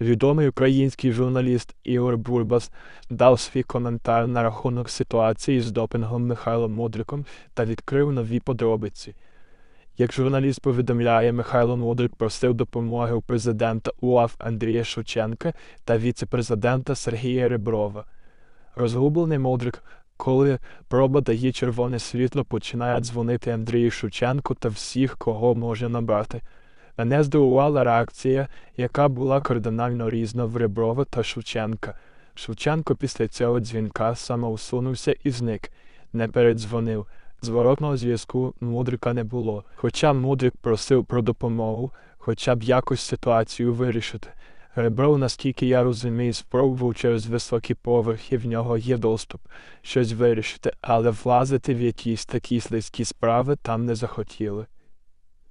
Відомий український журналіст Ігор Бурбас дав свій коментар на рахунок ситуації з допінгом Михайлом Мудриком та відкрив нові подробиці. Як журналіст повідомляє, Михайло Мудрик просив допомоги у президента УАФ Андрія Шевченка та віце-президента Сергія Реброва. Розгублений Мудрик, коли проба дає червоне світло, починає дзвонити Андрію Шевченку та всіх, кого може набрати. Мене здивувала реакція, яка була кардинально різна в Реброва та Шевченка. Шевченко після цього дзвінка самоусунувся і зник, не передзвонив. Зворотного зв'язку Мудрика не було. Хоча Мудрик просив про допомогу, хоча б якось ситуацію вирішити. Ребров, наскільки я розумію, спробував через високі поверхи, в нього є доступ щось вирішити, але влазити в якісь такі слизькі справи там не захотіли.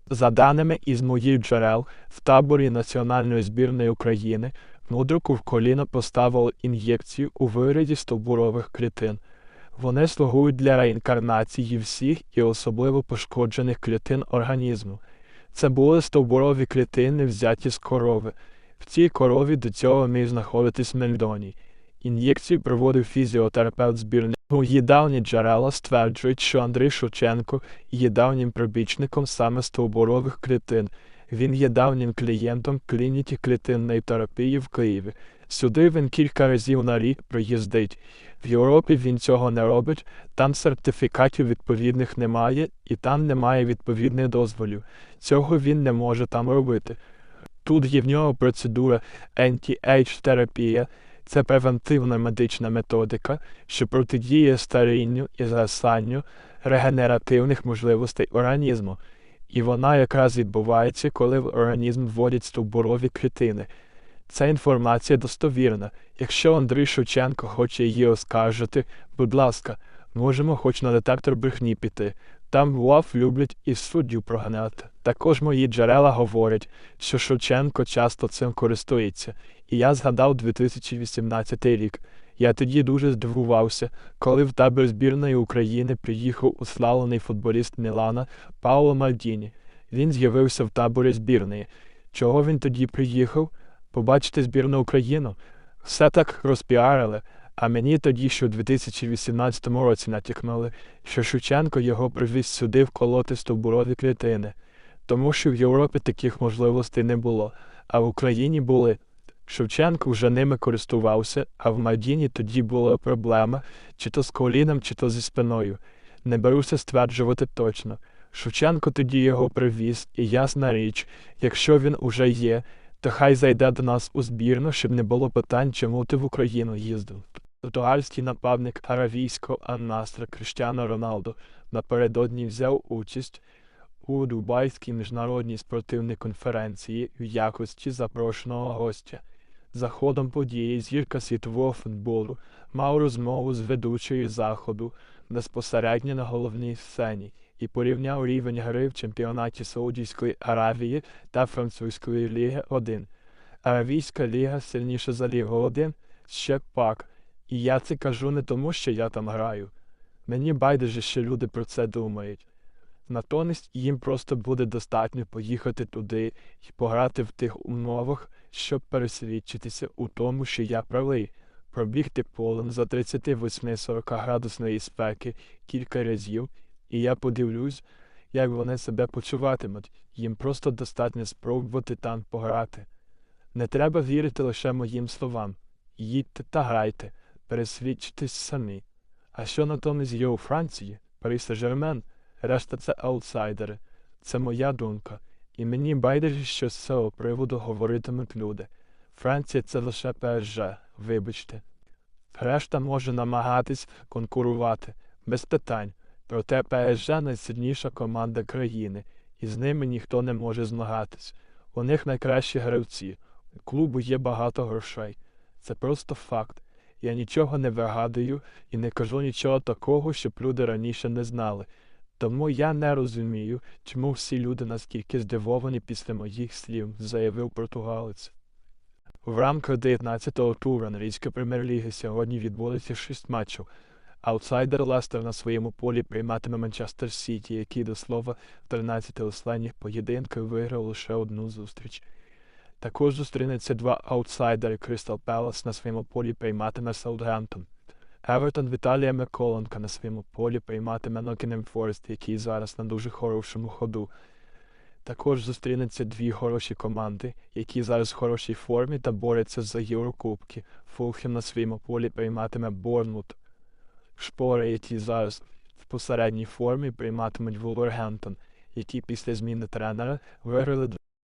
За даними із моїх джерел, в таборі національної збірної України Мудрику в коліно поставили ін'єкцію у вигляді стовбурових клітин. Вони слугують для реінкарнації всіх і особливо пошкоджених клітин організму. Це були стовбурові клітини, взяті з корови. В цій корові до цього міг знаходитись мельдоній. Ін'єкцію проводив фізіотерапевт збірної. Мої давні джерела стверджують, що Андрій Шевченко є давнім прибічником саме стовбурових клітин. Він є давнім клієнтом клініки клітинної терапії в Києві. Сюди він кілька разів на рік приїздить. В Європі він цього не робить, там сертифікатів відповідних немає, і там немає відповідних дозволів. Цього він не може там робити. Тут є в нього процедура anti-age терапія це превентивна медична методика, що протидіє старінню і згасанню регенеративних можливостей організму. І вона якраз відбувається, коли в організм вводять стовбурові клітини. Ця інформація достовірна. Якщо Андрій Шевченко хоче її оскаржити, будь ласка, можемо хоч на детектор брехні піти. Там в УАФ люблять і суддю проганяти. Також мої джерела говорять, що Шевченко часто цим користується, і я згадав 2018 рік. Я тоді дуже здивувався, коли в табір збірної України приїхав уславлений футболіст Мілана Пауло Мальдіні. Він з'явився в таборі збірної. Чого він тоді приїхав? Побачити збірну Україну? Все так розпіарили, а мені тоді, що в 2018 році натякнули, що Шевченко його привіз сюди вколоти стовбурові клітини, тому що в Європі таких можливостей не було, а в Україні були. Шевченко вже ними користувався, а в Мадіні тоді була проблема чи то з коліном, чи то зі спиною. Не беруся стверджувати точно. Шевченко тоді його привіз, і ясна річ, якщо він уже є, то хай зайде до нас у збірну, щоб не було питань, чому ти в Україну їздив. Португальський нападник аравійського Аннастра Криштіано Роналдо напередодні взяв участь у Дубайській міжнародній спортивній конференції в якості запрошеного гостя. За ходом події зірка світового футболу мав розмову з ведучою заходу безпосередньо на головній сцені і порівняв рівень гри в чемпіонаті Саудівської Аравії та Французької Ліги 1. Аравійська ліга сильніша за Лігу 1 ще пак. І я це кажу не тому, що я там граю. Мені байдуже, що люди про це думають. Натомість їм просто буде достатньо поїхати туди і пограти в тих умовах, щоб пересвідчитися у тому, що я правий, пробігти полем за 38-40 градусної спеки кілька разів, і я подивлюсь, як вони себе почуватимуть. Їм просто достатньо спробувати там пограти. Не треба вірити лише моїм словам. Їдьте та грайте, пересвідчитесь самі. А що натомість є у Франції, Парі Сен-Жермен, решта це аутсайдери. Це моя думка. І мені байдуже, що з цього приводу говоритимуть люди. Франція це лише ПСЖ, вибачте. Решта може намагатись конкурувати, без питань. Проте ПСЖ найсильніша команда країни, і з ними ніхто не може змагатись. У них найкращі гравці. У клубу є багато грошей. Це просто факт. Я нічого не вигадую і не кажу нічого такого, щоб люди раніше не знали. Тому я не розумію, чому всі люди наскільки здивовані після моїх слів, заявив португалець. В рамках 19-го туру англійської прем'єр-ліги сьогодні відбулося шість матчів. Аутсайдер Лестер на своєму полі прийматиме Манчестер Сіті, який, до слова, в 13 останніх поєдинках виграв лише одну зустріч. Також зустрінеться два аутсайдери Кристал Пелас на своєму полі прийматиме Саутгемптон. Евертон Віталія Миколенка на своєму полі прийматиме Нокінем Форест, який зараз на дуже хорошому ходу. Також зустрінеться дві хороші команди, які зараз в хорошій формі та борються за Єврокубки. Фулхем на своєму полі прийматиме Борнмут. Шпори, які зараз в посередній формі прийматимуть Вулвергемптон, які після зміни тренера виграли